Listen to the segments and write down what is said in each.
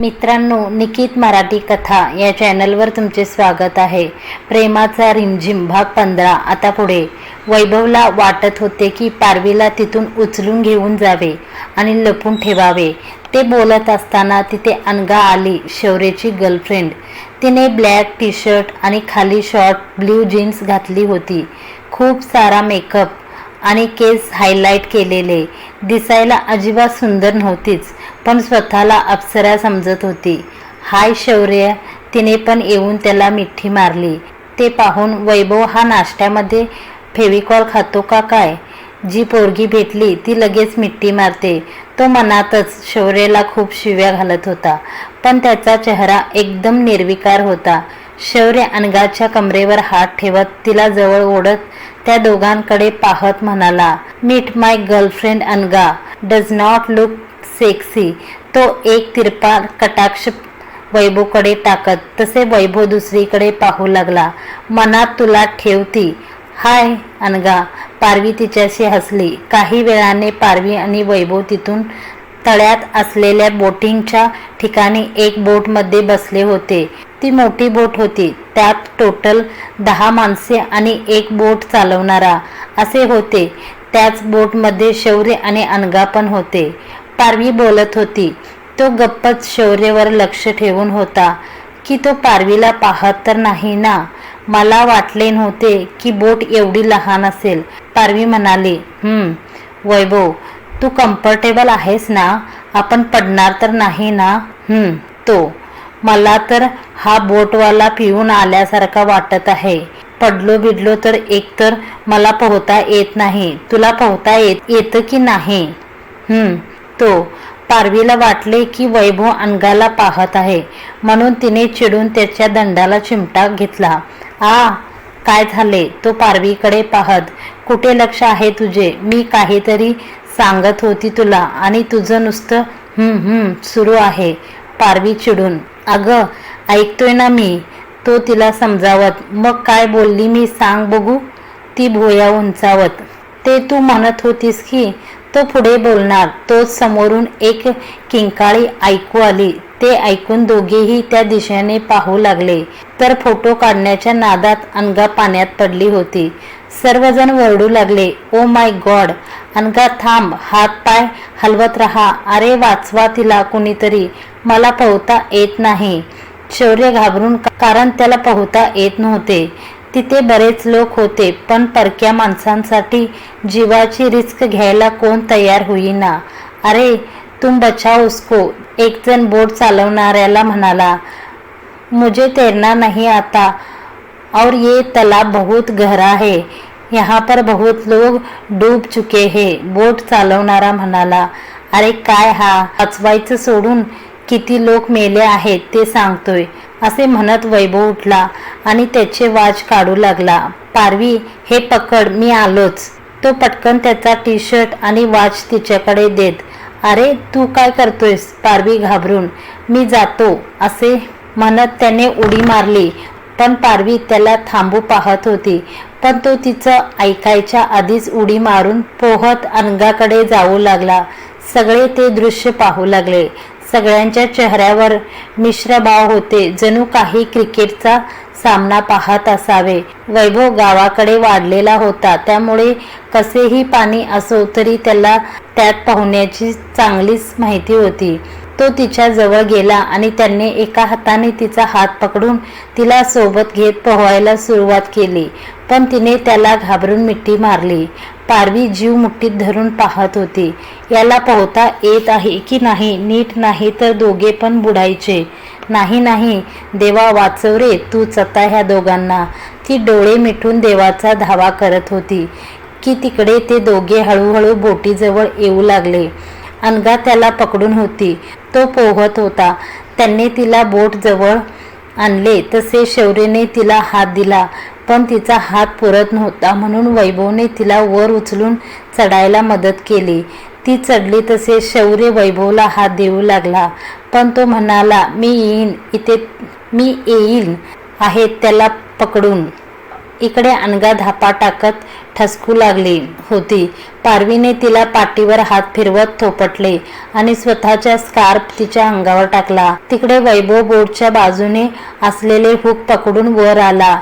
मित्रांनो निकित मराठी कथा या चॅनलवर तुमचे स्वागत आहे. प्रेमाचा रिमझिम भाग पंधरा. आता पुढे. वैभवला वाटत होते की पारवीला तिथून उचलून घेऊन जावे आणि लपून ठेवावे. ते बोलत असताना तिथे अनगा आली शौर्यची गर्लफ्रेंड तिने ब्लॅक टी शर्ट आणि खाली शॉर्ट ब्ल्यू जीन्स घातली होती. खूप सारा मेकअप आणि केस हायलाईट केलेले. दिसायला अजिबात सुंदर नव्हतीच पण स्वतःला अप्सरा समजत होती. हाय शौर्य तिने पण येऊन त्याला मिठी मारली. ते पाहून वैभव हा नाश्त्यामध्ये फेविकॉल खातो का काय? जी पोरगी भेटली ती लगेच मिठी मारते. तो मनातच शौर्यला खूप शिव्या घालत होता. पण त्याचा चेहरा एकदम निर्विकार होता. शौर्य अनगाच्या कमरेवर हात ठेवत तिला जवळ ओढत त्या दोघांकडे पाहत म्हणाला meet my girlfriend Anaga does not look sexy तो एक तिरपाल कटाक्ष वैभवकडे टाकत तसे वैभव दुसरीकडे पाहू लागला मनात तुला ठेवती. हाय अनगा. पारवी तिच्याशी हसली. काही वेळाने पारवी आणि वैभव तिथून तळ्यात असलेल्या बोटिंगच्या ठिकाणी एक बोटमध्ये बसले होते. ती मोठी बोट होती. त्यात टोटल दहा माणसे आणि एक बोट चालवणारा असे होते. त्याच बोटमध्ये शौर्य आणि अनगा पण होते. पारवी बोलत होती. तो गप्पच शौर्यवर लक्ष ठेवून होता. की तो पारवीला पाहत तर नाही ना? मला वाटले नव्हते की बोट एवढी लहान असेल. पारवी म्हणाली हम्म वैभव तू कम्फर्टेबल आहेस ना? आपण पडणार तर नाही ना? हम्म तो. मला तर हा बोटवाला पिऊन आल्यासारखा वाटत आहे. पडलो बिडलो तर एकतर मला पोहता येत नाही. तुला पोहता येत येतं की नाही? हम्म तो. पारवीला वाटले की वैभव अंगाला पाहत आहे. म्हणून तिने चिडून त्याच्या दंडाला चिमटा घेतला. आ काय झाले? तो पारवीकडे पाहत कुठे लक्ष आहे तुझे? मी काहीतरी सांगत होती तुला आणि तुझं नुसतं हम्म हम्म सुरू आहे पारवी चिडून. अगं ऐकतोय ना मी तो तिला समजावत मग काय बोलली मी सांग बघू. ती भोया उंचावत ते तू म्हणत होतीस की तो पुढे बोलणार तो समोरून एक किंकाळी ऐकू आली. ते ऐकून दोघेही त्या दिशेने पाहू लागले तर फोटो काढण्याच्या नादात अंगा पाण्यात पडली होती. सर्वजण वरडू लागले ओ माय गॉड अनगा थांब हात पाय हलवत राहा. अरे वाचवा तिला कुणीतरी मला पोहता येत नाही. शौर्य घाबरून कारण त्याला पोहता येत नव्हते. तिथे बरेच लोक होते पण परक्या माणसांसाठी जीवाची रिस्क घ्यायला कोण तयार होईना. अरे तुम बचाव उसको एक जण बोट चालवणाऱ्याला म्हणाला. मुझे तैरना नाही आता और ये तालाब बहुत गहरा है। यहाँ पर बहुत लोग डूब चुके हैं। बोट चालवणारा म्हणाला अरे काय हा? वाचवायचं सोडून किती लोक मेले आहेत ते सांगतोय असे म्हणत वैभव उठला आणि त्याचे वाज काढू लागला. पारवी हे पकड मी आलोच. तो पटकन त्याचा टी शर्ट आणि वॉच तिच्याकडे देत अरे तू काय करतोयस? पारवी घाबरून. मी जातो असे म्हणत त्याने उडी मारली. पण पारवी त्याला थांबू पाहत होती. पण तो तिचं ऐकायच्या आधीच उडी मारून पोहत अंगाकडे जाऊ लागला. सगळे ते दृश्य पाहू लागले. सगळ्यांच्या चेहऱ्यावर मिश्रभाव होते. जणू काही क्रिकेटचा सामना पाहत असावे. वैभव गावाकडे वाढलेला होता. त्यामुळे कसेही पाणी असो तरी त्याला त्यात पोहण्याची चांगलीच माहिती होती. तो तिच्या जवळ गेला आणि त्यांनी एका हाताने तिचा हात पकडून तिला सोबत घेत पोहायला सुरुवात केली. पण तिने त्याला घाबरून मिठी मारली. पारवी जीव मुठीत धरून पाहत होती. याला पोहता येत आहे की नाही नीट नाही तर दोघे पण बुडायचे. नाही नाही देवा वाचव रे तूच आता ह्या दोघांना. ती डोळे मिटून देवाचा धावा करत होती की तिकडे ते दोघे हळूहळू बोटीजवळ येऊ लागले. अनगा त्याला पकडून होती. तो पोहत होता. त्यांनी तिला बोट जवळ आणले. तसे शौर्यने तिला हात दिला. पण तिचा हात पुरत नव्हता म्हणून वैभवने तिला वर उचलून चढायला मदत केली. ती चढली तसे शौर्य वैभवला हात देऊ लागला. पण तो म्हणाला मी येईन. इथे मी येईल आहे त्याला पकडून. इकडे अनगा धापा टाकत ठसकू लागली होती. पारवीने तिला पाठीवर हात फिरवत थोपटले आणि स्वतःच्या स्कार्फ तिच्या अंगावर टाकला. तिकडे वैभव बोर्डच्या बाजूने असलेले हुक पकडून वर आला.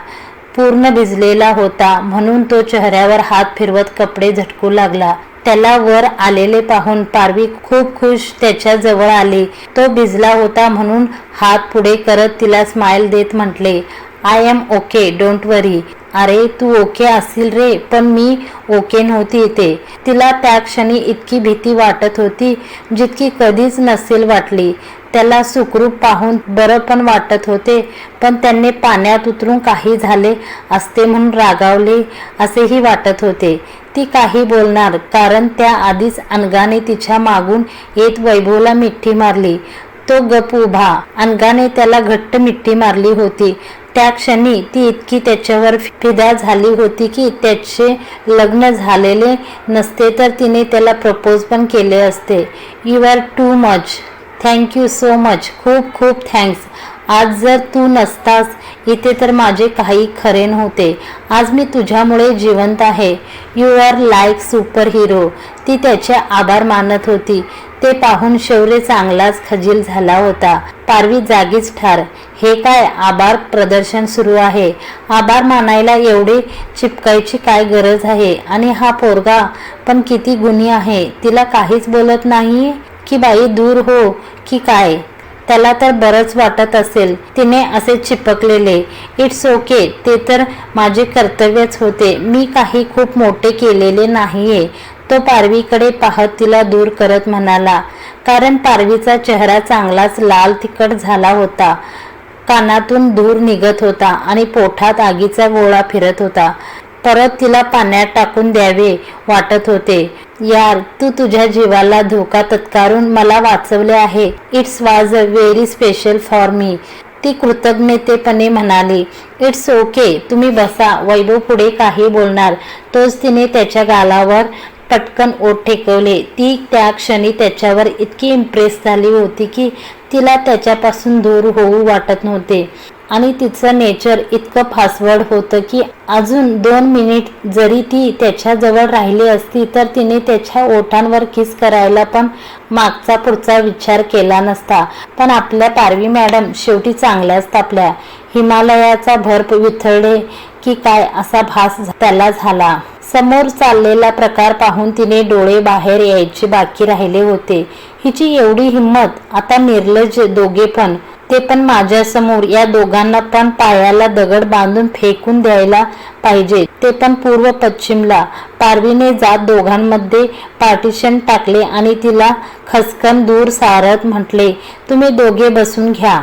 पूर्ण भिजलेला होता म्हणून तो चेहऱ्यावर हात फिरवत कपडे झटकू लागला. त्याला वर आलेले पाहून पारवी खूप खुश त्याच्याजवळ आली. तो भिजला होता म्हणून हात पुढे करत तिला स्माइल देत म्हटले I am okay don't worry अरे तू ओके असशील रे पण मी ओके नव्हती इथे. तिला त्या क्षणी इतकी भीती वाटत होती जितकी कधीच नसेल वाटली. त्याला सुखरूप पाहून बरं पण वाटत होते पण त्यांनी पाण्यात उतरून काही झाले असते म्हणून रागावले असेही वाटत होते. ती काही बोलणार कारण त्या आधीच अनगाने तिच्या मागून येत वैभवला मिठी मारली. तो गप उभा. अनगाने त्याला घट्ट मिठी मारली होती त्या क्षणी ती इतकी त्याच्यावर फिदा झाली होती की त्याचे लग्न झालेले नसते तर तिने त्याला प्रपोज पण केले असते. You are too much thank you so much खूप खूप थँक्स आज जर तू नसतास इथे तर माझे काही खरे नव्हते. आज मी तुझ्यामुळे जिवंत आहे. You are like super hero ती त्याचे आभार मानत होती. ते पाहून शौर्य चांगलाच खजील झाला होता. पारवी जागीच ठार. हे काय आभार प्रदर्शन सुरू आहे? आभार मानायला एवढे चिपकायची काय गरज आहे? आणि हा पोरगा पण किती गुणी आहे? तिला काहीच बोलत नाही की बाई दूर हो की काय? त्याला तर बरंच वाटत असेल. तिने असे चिपकलेले. इट्स ओके ते तर माझे कर्तव्यच होते. मी काही खूप मोठे केलेले नाहीये. तो पारवीकडे पाहत तिला दूर करत म्हणाला कारण पारवीचा चेहरा चांगलाच लाल तिखट झाला होता. कानातून धूर निघत होता आणि पोटात आगीचा गोळा फिरत होता. परत तिला पाण्यात टाकून द्यावे वाटत होते. यार तू तुझ्या जीवाला धोका तत्कारून मला वाचवले आहे. It's was a very special for me. ती कृतज्ञतेपणे म्हणाली इट्स ओके तुम्ही बसा. वैभव पुढे काही बोलणार. तोच तिने त्याच्या गालावर पटकन ओठ टेकवले. ती त्या क्षणी त्याच्यावर इतकी इम्प्रेस झाली होती की तिला त्याच्यापासून दूर होऊ वाटत नव्हते. आणि तिचं नेचर इतकं फासवड होतं की अजून दोन मिनिट जरी ती त्याच्याजवळ राहिली असती तर तिने त्याच्या ओठांवर किस करायला पण मागचा पुढचा विचार केला नसता. पण आपल्या पारवी मॅडम शेवटी चांगल्याच तापल्या. हिमालयाचा भर विथळले. की काय असा भास त्याला झाला. समोर चाललेला प्रकार पाहून तिने डोळे बाहेर यायचे बाकी राहिले होते. हिची एवढी हिंमत आता निर्लज दोघे पण. ते पण माझ्यासमोर या दोघांना पण पायाला दगड बांधून फेकून द्यायला पाहिजे. ते पण पूर्व पश्चिमला. पारवीने जात दोघांमध्ये पार्टिशन टाकले आणि तिला खसकन दूर सारत म्हटले तुम्ही दोघे बसून घ्या.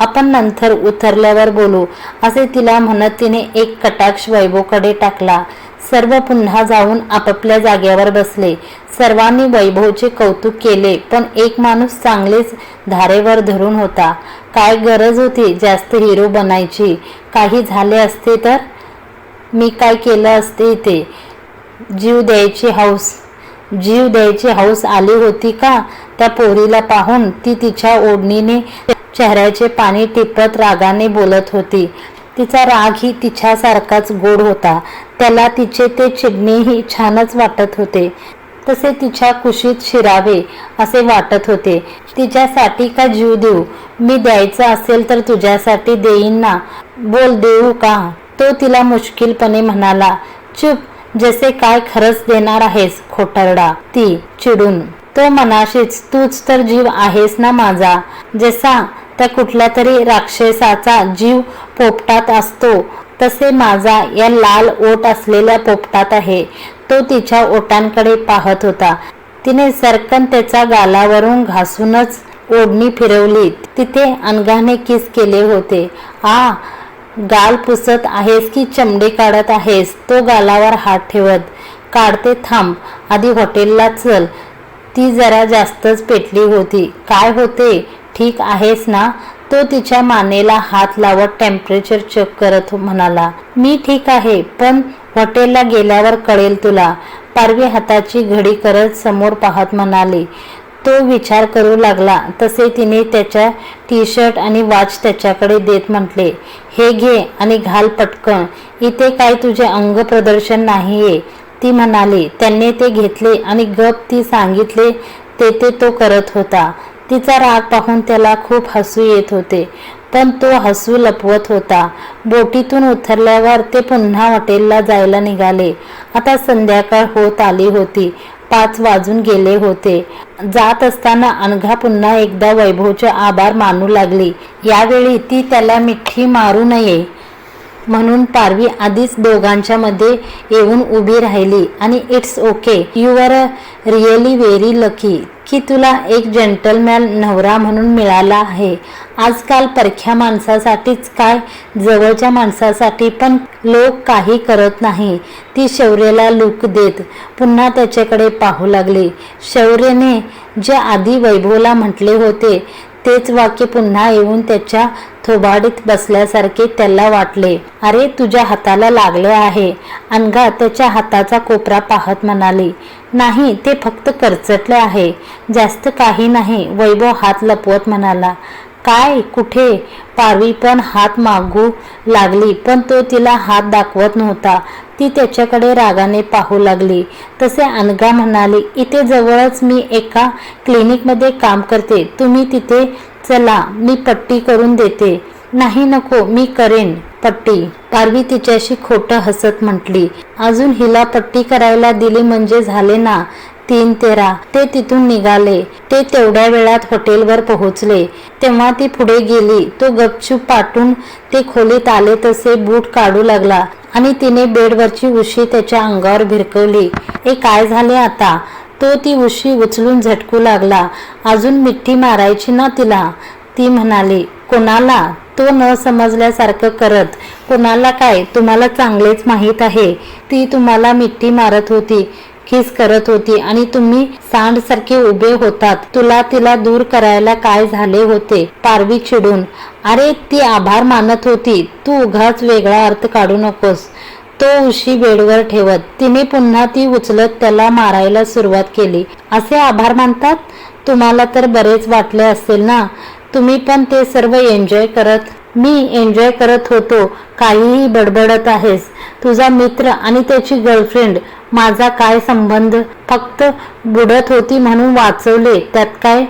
आपण नंतर उतरल्यावर बोलू असे तिला म्हणत तिने एक कटाक्ष वैभवकडे टाकला. सर्व पुन्हा जाऊन आपापल्या जागेवर बसले. सर्वांनी वैभवचे कौतुक केले पण एक माणूस चांगलेच धारेवर धरून होता. काय गरज होती जास्त हिरो बनायची? काही झाले असते तर? मी काय केलं असते इथे? जीव द्यायची हौस जीव द्यायची हौस आली होती का? त्या पोरीला पाहून ती तिच्या ओढणीने चेहऱ्याचे पाणी टिपत रागाने बोलत होती. तिचा राग ही तिच्यासारखाच गोड होता. त्याला तिचे ते चिडणेही छानच वाटत होते. तसे तिच्या कुशीत शिरावे असे वाटत होते. तिच्यासाठी का जीव देऊ? मी द्यायचा असेल तर तुझ्यासाठी देईन ना. बोल देऊ का? तो तिला मुश्किलपणे म्हणाला. चुप जसे काय खरंच देणार आहेस खोटरडा. ती चिडून. तो मनाशीच तूच तर जीव आहेस ना माझा. जसा त्या कुठल्या तरी राक्षसाचा जीव पोपटात असतो. तसे माझा या लाल ओट असलेल्या पोपटात आहे. तो तिच्या ओटांकडे पाहत होता. तिने सरकन त्याचा गालावरून घासूनच ओढणी फिरवली. तिथे अनघाने किस केले होते. आ गाल पुसत आहेस की चमडे काढत आहेस? तो गालावर हात ठेवत काढते थांब. आधी हॉटेलला चल. ती जरा जास्तच पेटली होती. काय होते? ठीक आहेस ना? तो तिच्या मानेला हात लावत टेम्परेचर चेक करत म्हणाला मी ठीक आहे पण हॉटेलला गेल्यावर कळेल तुला. पारवी हाताची घडी करत समोर पाहत म्हणाली तो विचार करू लागला. तसे तिने त्याच्या टी शर्ट आणि वॉच त्याच्याकडे देत म्हटले हे घे आणि घाल पटकन. इथे काय तुझे अंग प्रदर्शन नाहीये. ती म्हणाली त्यांनी ते घेतले आणि गप ती सांगितले ते ते तो करत होता. तिचा राग पाहून त्याला खूप हसू येत होते. पण तो हसू लपवत होता. बोटीतून उतरल्यावर ते पुन्हा हॉटेलला जायला निघाले. आता संध्याकाळ होत आली होती. पाच वाजून गेले होते. जात असताना अनघा पुन्हा एकदा वैभवचे आभार मानू लागली. यावेळी ती त्याला मिठी मारू नये म्हणून पारवी आधीच दोघांच्या मध्ये येऊन उभी राहिली. आणि it's okay. You are really very lucky. की तुला एक जेंटलमॅन नवरा म्हणून मिळाला आहे. आजकाल परख्या माणसासाठीच काय? जवळच्या माणसासाठी पण लोक काही करत नाही. ती शौर्यला लूक देत पुन्हा त्याच्याकडे पाहू लागली. शौर्यने जे आधी वैभवला म्हटले होते तेच वाक्य पुन्हा येऊन त्याच्या थोबाडीत बसल्यासारखे त्याला वाटले. अरे तुझ्या हाताला लागले आहे. अनघा त्याच्या हाताचा कोपरा पाहत म्हणाली नाही ते फक्त करचटले आहे. जास्त काही नाही वैभव हात लपवत म्हणाला. काय कुठे? पारवी पण हात मागू लागली पण तो तिला हात दाखवत नव्हता. ती त्याच्याकडे रागाने पाहू लागली. तसे अनगा म्हणाली इथे जवळच मी एका क्लिनिकमध्ये काम करते. तुम्ही तिथे चला मी पट्टी करून देते. नाही नको मी करेन. पट्टी. पारवी तिच्याशी खोटं हसत म्हटली. अजून हिला पट्टी करायला दिली म्हणजे झाले ना? तीन तेरा ते तिथून निघाले. ते तेवढ्या वेळात हॉटेलवर पोहोचले. तेव्हा ती पुढे गेली. तो गपचूप पाठून ते खोलीत आले तसे बूट काढू लागला आणि तिने बेडवरची उशी त्याच्या अंगावर भिरकवली. ए काय झाले आता? तो ती उशी उचलून झटकू लागला. अजून मिठी मारायची ना तिला? ती म्हणाली. कोणाला? तो न समजल्यासारखं करत कोणाला काय? तुम्हाला चांगलेच माहीत आहे. ती तुम्हाला मिठी मारत होती. किस करत होती आणि तुम्ही सांडसारखे उभे होतात. तुला तिला दूर करायला काय झाले होते? पारवी चिडून अरे ती आभार मानत होती. तू उघाच वेगळा अर्थ काढू नकोस. तो उशी बेडवर ठेवत. तिने पुन्हा ती उचलत त्याला मारायला सुरुवात केली. असे आभार मानतात? तुम्हाला तर बरेच वाटले असेल ना? तुम्ही पण ते सर्व एन्जॉय करत मी एन्जॉय करत होतो. काहीही बडबडत आहेस. तुझा मित्र आणि त्याची गर्लफ्रेंड माझा काय संबंध? फक्त बुडत होती म्हणून वाचवले. त्यात काय?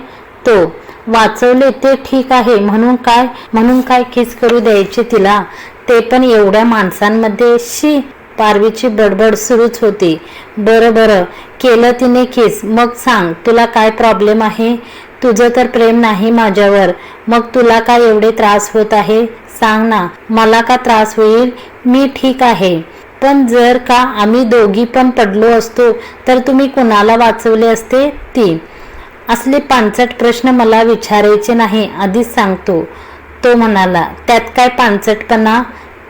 तो वाचवले ते ठीक आहे. म्हणून काय? म्हणून काय खिस करू द्यायचे तिला? ते पण एवढ्या माणसांमध्ये शी. पारवीची बडबड सुरूच होती. बरं बरं. केलं तिने खिस. मग सांग तुला काय प्रॉब्लेम आहे? तुझं तर प्रेम नाही माझ्यावर. मग तुला काय एवढे त्रास होत आहे? सांग ना. मला का त्रास होईल? मी ठीक आहे. पण जर का आम्ही दोघी पण पडलो असतो तर तुम्ही कुणाला वाचवले असते? ती. असले पानचट प्रश्न मला विचारायचे नाही आधीच सांगतो. तो म्हणाला त्यात काय पानचटपणा?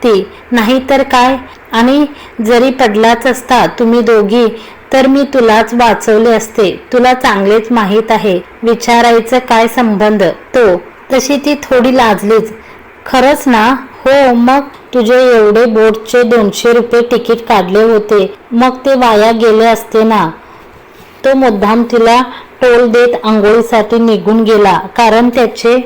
ती नाही तर काय? आणि जरी पडलाच असता तुम्ही दोघी तर मी तुलाच वाचवले असते. तुला चांगलेच माहीत आहे. विचारायचं काय संबंध? तो. तशी ती थोडी लाजलीच. खरंच ना? हो मग तुझे एवढे बोटचे दोनशे रुपये तिकीट काढले होते. मग ते वाया गेले असते ना? तो मुद्दाम तिला टोल देत आंघोळीसाठी निघून गेला कारण त्याचे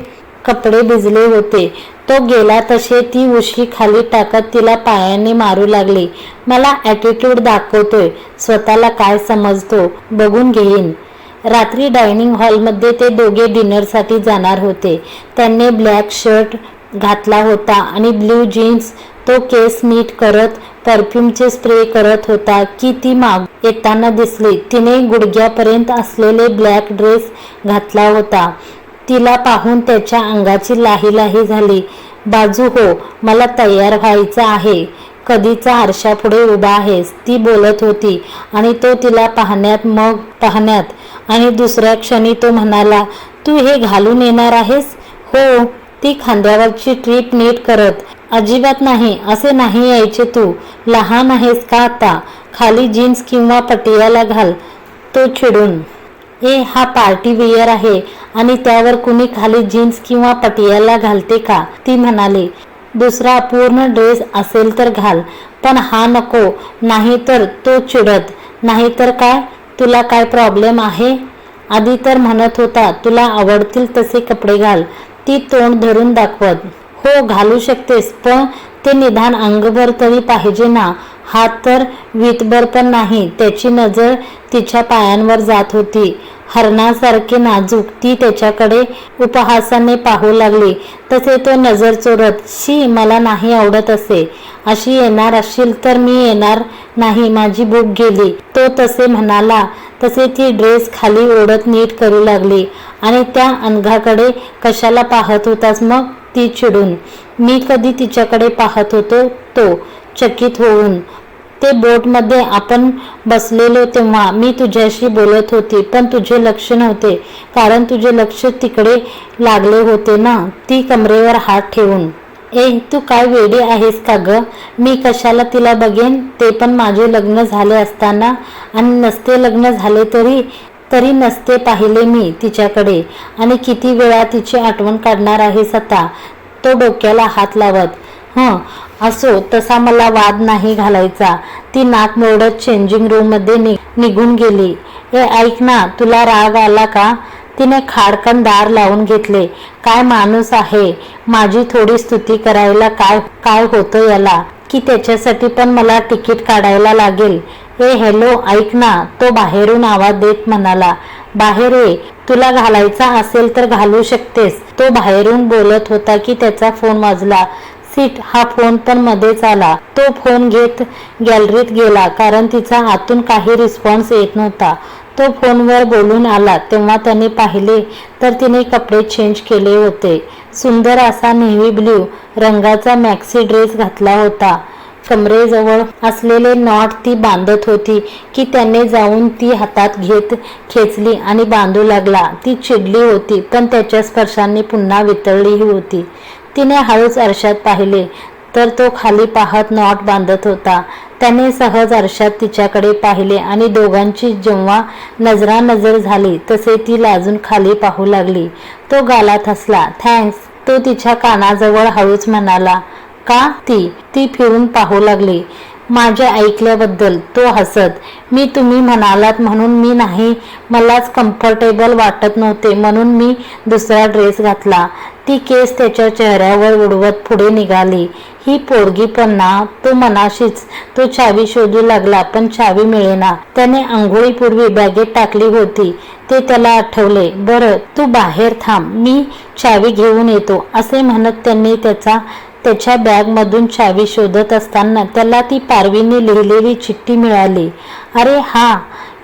कपडे भिजले होते. तो गेला तसे ती उशी खाली टाकत तिला पायाने मारू लागली. मला ॲटिट्यूड दाखवतोय स्वतःला काय समजतो बघून घेईन. रात्री डायनिंग हॉलमध्ये ते दोघे डिनरसाठी जाणार होते. त्यांनी ब्लॅक शर्ट घातला होता आणि ब्ल्यू जीन्स तो केस नीट करत परफ्यूमचे स्प्रे करत होता की ती माग येताना दिसली. तिने गुडघ्यापर्यंत असलेले ब्लॅक ड्रेस घातला होता. तिला पाहून त्याच्या अंगाची लाही लाही झाली. बाजू हो मला तयार व्हायचं आहे. कधीचा आरशापुढे उभा आहेस? ती बोलत होती आणि तो तिला पाहण्यात मग पाहण्यात आणि दुसऱ्या क्षणी तो म्हणाला तू हे घालून येणार आहेस? हो. ती खांद्यावरची ट्रीप नीट करत अजिबात नाही असे नाही यायचे तू लहान आहेस का आता? खाली जीन्स किंवा पटियाला घाल तो चिडून ए हा पार्टी वेअर आहे आणि त्यावर कुणी खाली जीन्स किंवा पटियाला घालते का? ती म्हणाली. दुसरा पूर्ण ड्रेस असेल तर घाल पण हा नको नाही तर तो चिडत नाही तर काय? तुला काय प्रॉब्लेम आहे? आधी तर म्हणत होता तुला आवडतील तसे कपडे घाल ती तोंड धरून दाखवत हो घालू शकतेस पण ते निदान अंगभर तरी पाहिजे ना? हात तर वीतभर पण नाही. त्याची नजर तिच्या पायांवर जात होती. हरणासारखे नाजूक ती त्याच्याकडे उपहासाने पाहू लागली. तसे तो नजर चोरत शी मला नाही आवडत असे. अशी येणार असशील तर मी येणार नाही माझी भूक गेली. तो तसे म्हणाला. तसे ती ड्रेस खाली ओढत नीट करू लागली आणि त्या अनघाकडे कशाला पाहत होतास मग? ती चिडून. मी कधी तिच्याकडे पाहत होतो? तो चकित होऊन. ते बोटमध्ये आपण बसलेलो तेव्हा मी तुझ्याशी बोलत होती पण तुझे लक्ष नव्हते. कारण तुझे लक्ष तिकडे लागले होते ना? ती कमरेवर हात ठेवून. ए तू काय वेडी आहेस का ग? मी कशाला तिला बघेन? ते पण माझे लग्न झाले असताना. आणि नसते लग्न झाले तरी तरी नसते पाहिले मी तिच्याकडे. आणि किती वेळा तिची आठवण काढणार आहेस आता? तो डोक्याला हात लावत हं असो तसा मला वाद नाही घालायचा. ती नाक मोडत चेंजिंग रूममध्ये नि निघून गेली. ए ऐक ना तुला राग आला का? तिने खाडकन दार लावून घेतले. काय माणूस आहे? माझी थोडी स्तुती करायला काय काय होतं याला? की त्याच्यासाठी पण मला तिकीट काढायला लागेल. ए हॅलो ऐक ना तो बाहेरून आवाज देत म्हणाला. बाहेर ये. तुला घालायचा असेल तर घालू शकतेस. तो बाहेरून बोलत होता की त्याचा फोन वाजला. सीट हा फोन पण मध्येच आला. तो फोन घेत गॅलरीत गेला कारण तिचा आतून काही रिस्पॉन्स येत नव्हता. तो फोनवर बोलून आला. तेव्हा त्याने पाहिले तर तिने कपडे चेंज केले होते. सुंदर असा नेव्ही ब्ल्यू रंगाचा मॅक्सी ड्रेस घातला होता. कमरेजवळ असलेले नॉट ती बांधत होती की त्याने जाऊन ती हातात घेत खेचली आणि बांधू लागला. ती चिडली होती पण त्याच्या स्पर्शाने पुन्हा वितळलीही होती. तिने हळूच आरशात पाहिले तर तो खाली पाहत नॉट बांधत होता. त्याने सहज आरशात तिच्याकडे पाहिले आणि दोघांची जेव्हा नजरानजर झाली तसे ती लाजून खाली पाहू लागली. तो गालात हसला. थँक्स. तो तिच्या कानाजवळ हळूच म्हणाला का ती? ती फिरून पाहू लागली. माझ्या ऐकल्याबद्दल तो हसत मी तुम्ही म्हणालात म्हणून मी नाही मलाच कम्फर्टेबल वाटत नव्हते म्हणून मी दुसरा ड्रेस घातला. ती केस त्याच्या चेहऱ्यावर उडवत पुढे निघाली. ही पोरगी पण ना तो मनाशीच तो चावी शोधू लागला पण चावी मिळेना. त्याने आंघोळीपूर्वी बॅगेत टाकली होती. ते त्याला आठवले बरं तू बाहेर थांब मी चावी घेऊन येतो असे म्हणत त्यांनी त्याचा त्याच्या बॅगमधून चावी शोधत असताना त्याला ती पारवीने लिहिलेली चिठ्ठी मिळाली. अरे हा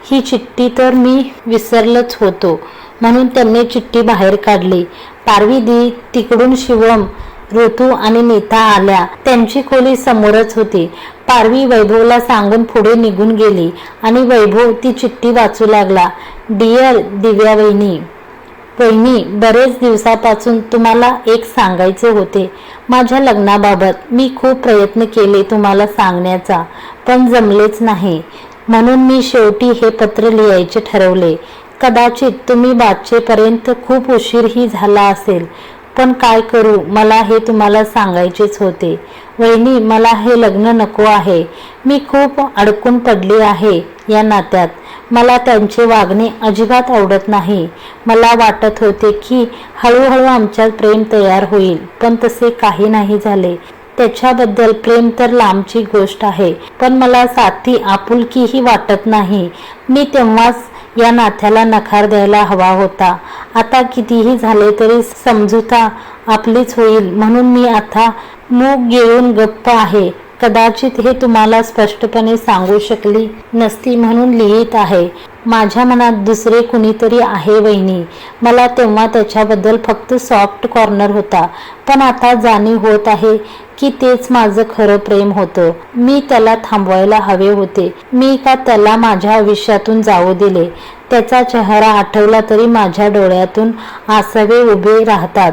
ही चिठ्ठी तर मी विसरलंच होतो म्हणून त्यांनी चिठ्ठी बाहेर काढली. पारवी दी तिकडून शिवम ऋतू आणि नीता आल्या. त्यांची खोली समोरच होती. पारवी वैभवला सांगून पुढे निघून गेली आणि वैभव ती चिठ्ठी वाचू लागला. डिअर दिव्या वहिनी वहिनी बरेच दिवसापासून तुम्हाला एक सांगायचे होते. माझ्या लग्नाबाबत मी खूप प्रयत्न केले तुम्हाला सांगण्याचा पण जमलेच नाही. म्हणून मी शेवटी हे पत्र लिहायचे ठरवले. कदाचित तुम्ही बादशेपर्यंत खूप उशीरही झाला असेल पण काय करू मला हे तुम्हाला सांगायचेच होते. वहिनी मला हे लग्न नको आहे. मी खूप अडकून पडली आहे या नात्यात. मला त्यांचे वागणे अजिबात आवडत नाही. मला वाटत होते की हळूहळू आमच्यात प्रेम तयार होईल पण तसे काही नाही झाले. त्याच्याबद्दल प्रेम तर लांबची गोष्ट आहे पण मला साथी आपुलकीही वाटत नाही. मी तेव्हाच या नात्याला नकार द्यायला हवा होता. आता कितीही झाले तरी समजूता आपलीच होईल म्हणून मी आता मूग गिळून गप्प आहे. कदाचित हे तुम्हाला स्पष्टपणे सांगू शकली नसती म्हणून लिहित आहे. माझ्या मनात दुसरे कुणीतरी आहे वहिनी. मला तेव्हा त्याच्याबद्दल फक्त सॉफ्ट कॉर्नर होता. पण आता जाणीव होत आहे की तेच माझं खरं प्रेम होतं. मी त्याला थांबवायला हवे होते. मी का त्याला माझ्या आयुष्यातून जाऊ दिले? त्याचा चेहरा आठवला तरी माझ्या डोळ्यातून आसवे उभे राहतात.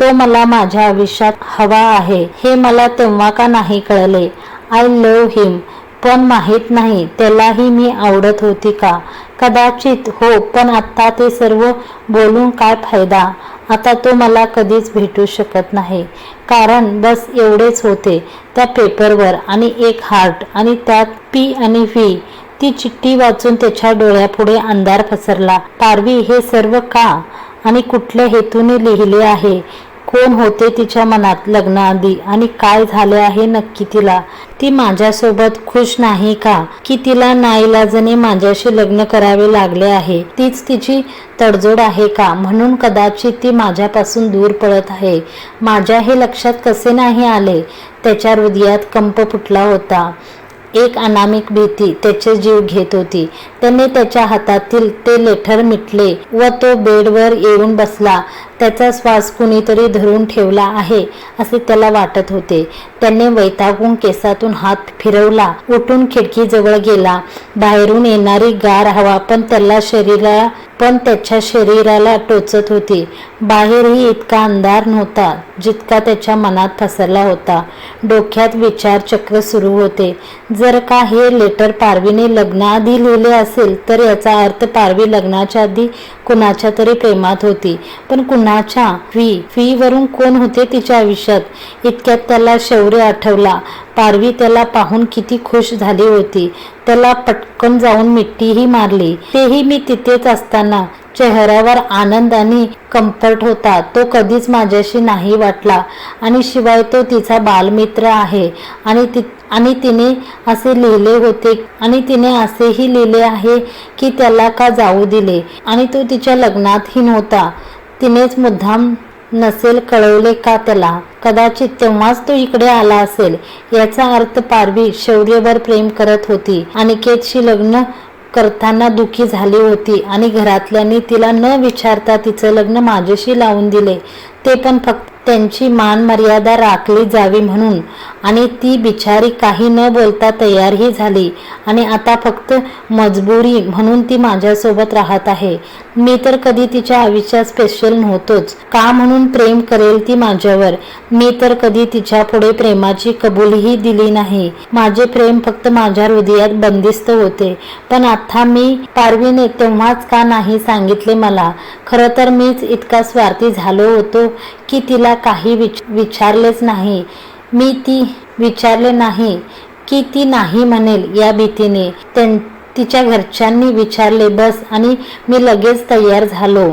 तो मला माझ्या आयुष्यात हवा आहे. हे मला तेव्हा का नाही कळले? आय लव हिम पण माहीत नाही त्यालाही मी आवडत होती का? कदाचित हो पण आता ते सर्व बोलून काय फायदा? आता तो मला कधीच भेटू शकत नाही. कारण बस एवढेच होते त्या पेपरवर आणि एक हार्ट आणि त्यात पी आणि व्ही ती चिठ्ठी वाचून त्याच्या डोळ्यापुढे अंधार पसरला. पारवी हे सर्व का? आणि कुठल्या हेतूने लिहिले आहे? कोण होते तिच्या मनात लग्नाआधी? आणि काय झाले आहे नक्की तिला? ती माझ्यासोबत खुश नाही का? की तिला नाईलाजाने माझ्याशी लग्न करावे लागले आहे? तीच तिची तडजोड आहे का? म्हणून कदाचित ती माझ्यापासून दूर पळत आहे. माझ्या हे लक्षात कसे नाही आले? त्याच्या हृदयात कंप फुटला होता. एक अनामिक भीती त्याचे जीव घेत होती. त्याने त्याच्या हातातील ते लेटर मिटले व तो बेडवर येऊन बसला. त्याचा श्वास कुणीतरी धरून ठेवला आहे असे त्याला वाटत होते. त्याने वैतागून केसातून हात फिरवला उठून खिडकीजवळ गेला. बाहेरून येणारी गार हवा पण त्याला शरीरा पण त्याच्या शरीराला टोचत होती. बाहेरही इतका अंधार नव्हता जितका त्याच्या मनात पसरला होता. डोक्यात विचार चक्र सुरू होते. जर का हे लेटर पारवीने लग्नाआधी लिहिले असेल तर याचा अर्थ पारवी लग्नाच्या आधी कुणाच्या तरी प्रेमात होती. पण कुणा फी फी वरून कोण होते तिच्या आयुष्यात? इतक्यात त्याला शौर्य आठवला. पारवी त्याला पाहून किती खुश झाली होती. त्याला पटकन जाऊन मिठीही मारली. तेही मी तिथेच असताना. चेहऱ्यावर आनंद आणि कम्फर्ट होता. तो कधीच माझ्याशी नाही वाटला. आणि शिवाय तो तिचा बालमित्र आहे. आणि ति आणि तिने असे लिहिले होते आणि तिने असेही लिहिले आहे की त्याला का जाऊ दिले? आणि तो तिच्या लग्नातही नव्हता. तिनेच मुद्दाम नसेल कळवले का त्याला? कदाचित तेव्हाच तो इकडे आला असेल याचा अर्थ पारवी शौर्यवर प्रेम करत होती अनिकेतशी लग्न करताना दुखी झाली होती आणि घरातल्यांनी तिला न विचारता तिचं लग्न माझ्याशी लावून दिले. ते पण फक्त त्यांची मान मर्यादा राखली जावी म्हणून. आणि ती बिचारी काही न बोलता तयारही झाली. आणि आता फक्त मजबुरी म्हणून ती माझ्यासोबत राहत आहे. मी तर कधी तिच्या आयुष्यात स्पेशल नव्हतोच. का म्हणून प्रेम करेल ती माझ्यावर? मी तर कधी तिच्या पुढे प्रेमाची कबुलीही दिली नाही. माझे प्रेम फक्त माझ्या हृदयात बंदिस्त होते. पण आता मी पारवीने तेव्हाच का नाही सांगितले मला? खरं तर मीच इतका स्वार्थी झालो होतो की तिला काही विच विचारलेच नाही. मी ती विचारले नाही की ती नाही म्हणेल या भीतीने. त्यां तिच्या घरच्यांनी विचारले बस आणि मी लगेच तयार झालो.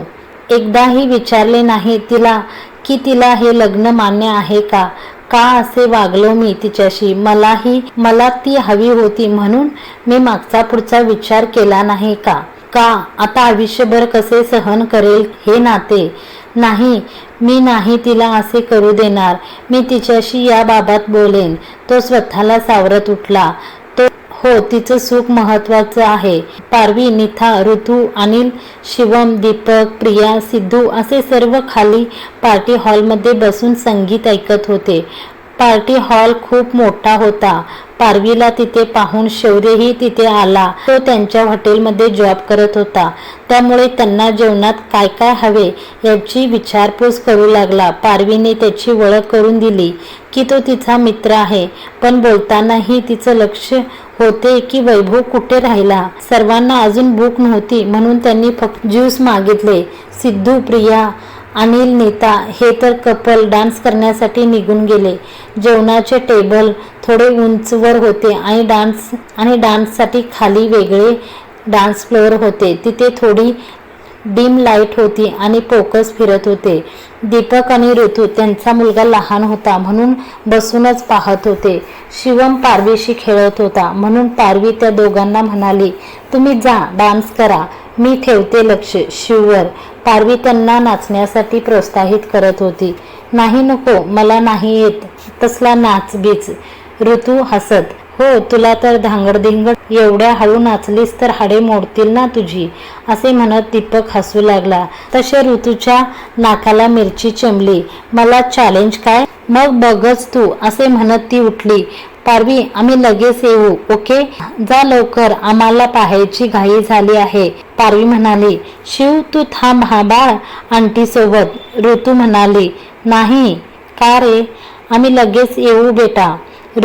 एकदाही विचारले नाही तिला की तिला हे लग्न मान्य आहे का? का असे वागलो मी तिच्याशी? मलाही मला ती हवी होती म्हणून मी मागचा पुढचा विचार केला नाही का? का आता आयुष्यभर कसे सहन करेल हे नाते? नाही मी नाही तिला असे करू देणार. मी तिच्याशी या बाबत बोलेन. तो स्वतःला सावरत उठला. तो हो तिचं सुख महत्वाचं आहे. पारवी निथा ऋतू अनिल शिवम दीपक प्रिया सिद्धू असे सर्व खाली पार्टी हॉलमध्ये बसून संगीत ऐकत होते. पार्टी हॉल खूप मोठा होता. पारवीला तिथे पाहून शौर्यही तिथे आला. तो त्यांच्या हॉटेलमध्ये जॉब करत होता. त्यामुळे त्यांना जेवणात काय काय हवे याची विचारपूस करू लागला. पारवीने त्याची ओळख करून दिली की तो तिचा मित्र आहे. पण बोलतानाही तिचं लक्ष होते की वैभव कुठे राहिला. सर्वांना अजून भूक नव्हती म्हणून त्यांनी फक्त ज्यूस मागितले. सिद्धू प्रिया अनिल नीता हे तर कपल डान्स करण्यासाठी निघून गेले. जेवणाचे टेबल थोडे उंचवर होते आणि डान्स आणि डान्ससाठी खाली वेगळे डान्स फ्लोअर होते. तिथे थोडी डिम लाइट होती आणि फोकस फिरत होते. दीपक आणि ऋतू त्यांचा मुलगा लहान होता म्हणून बसूनच पाहत होते. शिवम पारवीशी खेळत होता म्हणून पारवी त्या दोघांना म्हणाली तुम्ही जा डान्स करा. मी ठेवते लक्ष शिववर. पारवी त्यांना नाचण्यासाठी प्रोत्साहित करत होती. नाही नको मला नाही येत. तसला नाच बीच. ऋतू हसत हो तुला तर धांगडधिंगड एवढ्या हळू नाचलीस तर हाडे मोडतील ना तुझी असे म्हणत दीपक हसू लागला. तसे ऋतूच्या नाकाला मिरची चमली. मला चॅलेंज काय? मग बघच तू असे म्हणत ती उठली. पारवी आम्ही लगेच येऊ ओके? जा लवकर आम्हाला पाहायची घाई झाली आहे. पारवी म्हणाली शिव तू थांब हा बाळ आंटी सोबत ऋतू म्हणाली नाही. का रे? आम्ही लगेच येऊ बेटा.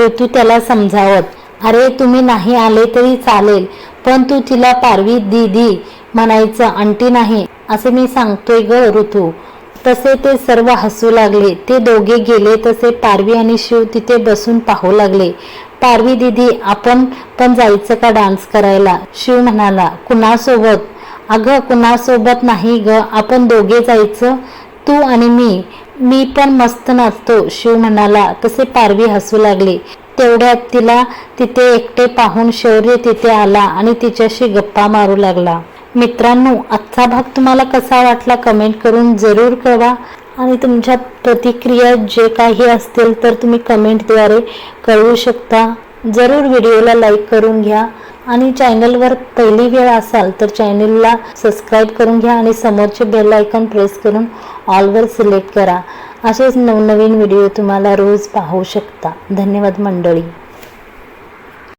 ऋतू त्याला समजावत अरे तुम्ही नाही आले तरी चालेल पण तू तिला पारवी दीदी म्हणायचं आंटी नाही. असे मी सांगतोय ग ऋतू. तसे ते सर्व हसू लागले. ते दोघे गेले तसे पारवी आणि शिव तिथे बसून पाहू लागले. पारवी दिदी आपण पण जायचं का डान्स करायला? शिव म्हणाला कुणासोबत? अगं कुणासोबत नाही ग आपण दोघे जायचं तू आणि मी. मी पण मस्त नाचतो शिव म्हणाला. तसे पारवी हसू लागले. तेवढ्यात तिला तिथे एकटे पाहून शौर्य तिथे आला आणि तिच्याशी गप्पा मारू लागला. मित्रांनो आजचा भाग तुम्हाला कसा वाटला कमेंट करून जरूर कळवा. आणि तुमच्या प्रतिक्रिया जे काही असतील तर तुम्ही कमेंटद्वारे कळवू शकता. जरूर व्हिडिओला लाईक करून घ्या. आणि चॅनलवर पहिली वेळ असाल तर चॅनलला सबस्क्राईब करून घ्या आणि समोरचे बेल आयकॉन प्रेस करून ऑलवर सिलेक्ट करा. असेच नवनवीन व्हिडिओ तुम्हाला रोज पाहू शकता. धन्यवाद मंडळी.